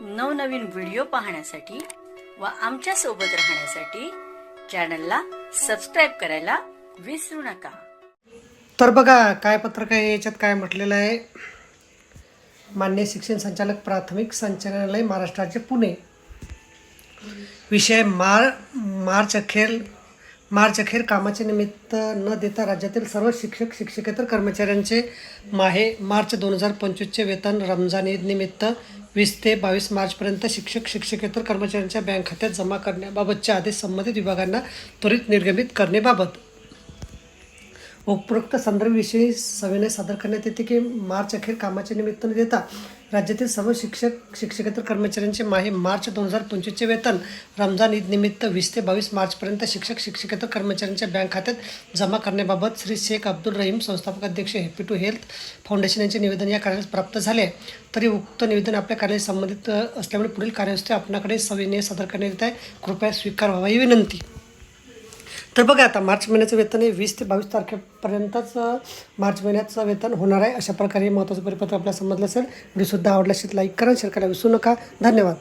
नवनवीन व्हिडिओ पाहण्यासाठी व आमच्यासोबत राहण्यासाठी चॅनलला सबस्क्राईब करायला विसरू नका. तर बघा काय पत्रक आहे याच्यात काय म्हटलेलं आहे? मान्य शिक्षण संचालक प्राथमिक संचालनालय महाराष्ट्राचे पुणे. विषय मार मार्च अखेर मार्च अखेर कामाचे निमित्त न देता राज्यातील सर्व शिक्षक शिक्षकेतर कर्मचाऱ्यांचे माहे मार्च दोन हजार पंचवीसचे वेतन रमजान ईद निमित्त वीस ते बावीस मार्चपर्यंत शिक्षक शिक्षकेतर कर्मचाऱ्यांच्या बँक खात्यात जमा करण्याबाबतचे आदेश संबंधित विभागांना त्वरित निर्गमित करण्याबाबत. उपरोक्त संदर्भविषयी सविनय सादर करण्यात येते की मार्च अखेर कामाच्या निमित्ताने देता. राज्यातील सर्व शिक्षक शिक्षकेतर कर्मचाऱ्यांचे माहे मार्च दोन हजार पंचवीसचे वेतन. रमजान ईद निमित्त वीस ते बावीस मार्चपर्यंत शिक्षक शिक्षकेतर कर्मचाऱ्यांच्या बँक खात्यात जमा करण्याबाबत श्री शेख अब्दुल रहीम संस्थापक अध्यक्ष हॅपी टू हेल्थ फाउंडेशन यांचे निवेदन या कार्यालयास प्राप्त झाले. तरी उक्त निवेदन आपल्या कार्यालयास संबंधित असल्यामुळे पुढील कार्यवस्थे आपणाकडे सविनय सादर करण्यात येत आहे. कृपया स्वीकार व्हावा ही विनंती. तर बघा आता मार्च महिन्याचं वेतन हे वीस ते बावीस तारखेपर्यंतच मार्च महिन्याचं वेतन होणार आहे. अशा प्रकारे महत्त्वाचं परिपत्र आपल्याला समजलं असेल. व्हिडिओसुद्धा आवडला असेल लाईक करा शेअर करायला विसरू नका. धन्यवाद.